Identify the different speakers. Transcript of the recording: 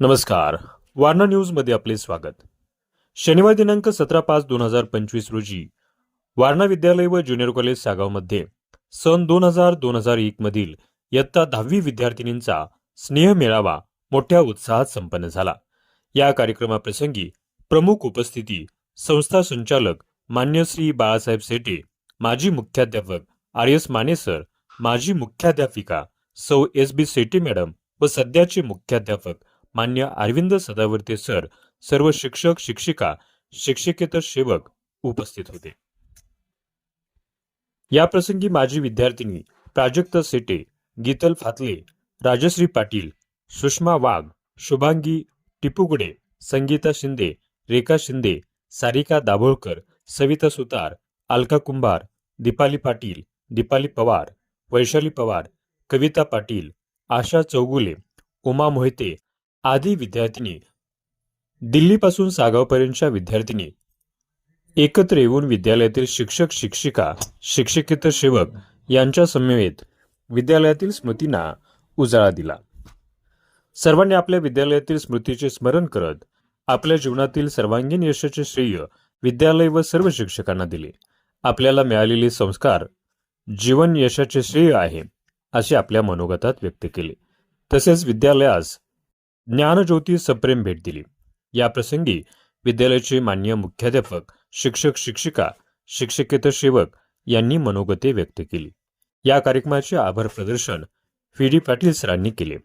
Speaker 1: नमस्कार. वारणा न्यूजमध्ये आपले स्वागत. शनिवार दिनांक सतरा पाच दोन हजार पंचवीस रोजी वारणा विद्यालय व ज्युनियर कॉलेज सागावमध्ये सन दोन हजार दोन हजार एक मधील इयत्ता दहावी विद्यार्थिनींचा स्नेह मेळावा मोठ्या उत्साहात संपन्न झाला. या कार्यक्रमाप्रसंगी प्रमुख उपस्थिती संस्था संचालक मान्य श्री बाळासाहेब सेटे माजी मुख्याध्यापक आर एस माने सर माजी मुख्याध्यापिका सौ एस बी सेटे मॅडम व सध्याचे मुख्याध्यापक मान्य अरविंद सदावर्ते सर सर्व शिक्षक शिक्षिका शिक्षकेतर सेवक उपस्थित होते. या प्रसंगी माजी विद्यार्थिनी प्राजक्त सेटे गीतल फातले राजश्री पाटील सुषमा वाघ शुभांगी टिपुगडे संगीता शिंदे रेखा शिंदे सारिका दाभोळकर सविता सुतार अलका कुंभार दीपाली पाटील दीपाली पवार वैशाली पवार कविता पाटील आशा चौगुले उमा मोहिते आदी विद्यार्थिनी. दिल्लीपासून सागावपर्यंतच्या विद्यार्थिनी. एकत्र येऊन विद्यालयातील शिक्षक शिक्षिका शिक्षकेतर सेवक यांच्या समवेत विद्यालयातील स्मृतींना उजाळा दिला. सर्वांनी आपल्या विद्यालयातील स्मृतीचे स्मरण करत आपल्या जीवनातील सर्वांगीण यशाचे श्रेय विद्यालय व सर्व शिक्षकांना दिले. आपल्याला मिळालेले संस्कार जीवन यशाचे श्रेय आहे असे आपल्या मनोगतात व्यक्त केले. तसेच विद्यालयास ज्ञानज्योती सप्रेम भेट दिली. याप्रसंगी विद्यालयाचे मान्य मुख्याध्यापक शिक्षक शिक्षिका शिक्षकेतर सेवक यांनी मनोगते व्यक्त केली. या कार्यक्रमाचे आभार प्रदर्शन व्ही डी पाटील सरांनी केले.